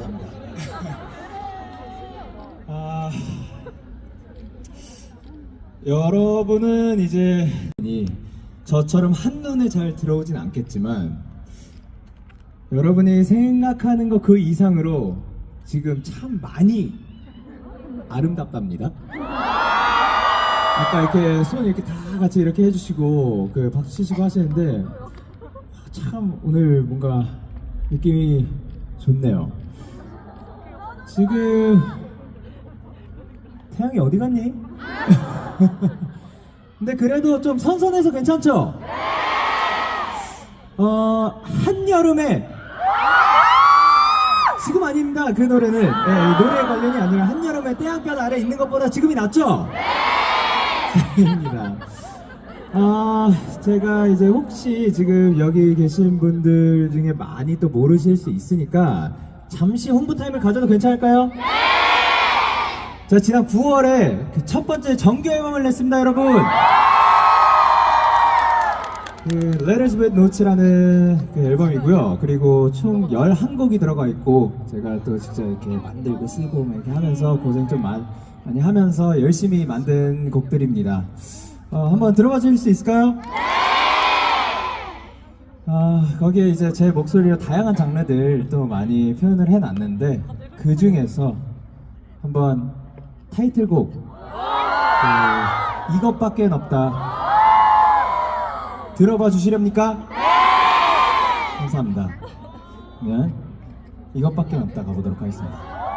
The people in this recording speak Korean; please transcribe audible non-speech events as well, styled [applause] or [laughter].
감사합니다. [laughs] 아, 여러분은 이제 저처럼 한눈에 잘 들어오진 않겠지만 여러분이 생각하는 것 그 이상으로 지금 참 많이 아름답답니다. 아까 이렇게 손 이렇게 다 같이 이렇게 해주시고 그 박수 치시고 하시는데 참 오늘 뭔가 느낌이 좋네요. 지금 태양이 어디 갔니? [laughs] 근데 그래도 좀 선선해서 괜찮죠? 어 한여름에 지금 아닙니다. 그 노래는 예, 이 노래 관련이 아니라 한여름에 태양볕 아래 있는 것보다 지금이 낫죠? 다행입니다. 아, 제가 이제 혹시 지금 여기 계신 분들 중에 많이 또 모르실 수 있으니까 잠시 홍보 타임을 가져도 괜찮을까요? 자, 지난 9월에 그 첫 번째 정규 앨범을 냈습니다, 여러분. 그 Letters with Notes라는 그 앨범이고요. 그리고 총 11곡이 들어가 있고 제가 또 직접 이렇게 만들고 쓰고 막 이렇게 하면서 고생 좀 많이, 많이 하면서 열심히 만든 곡들입니다. 어, 한번 들어봐 주실 수 있을까요? 아, 거기에 이제 제 목소리로 다양한 장르들 또 많이 표현을 해놨는데 그 중에서 한번 타이틀곡 그, 이것밖에 없다 들어봐 주시렵니까? 감사합니다. 그러면 이것밖에 없다 가보도록 하겠습니다.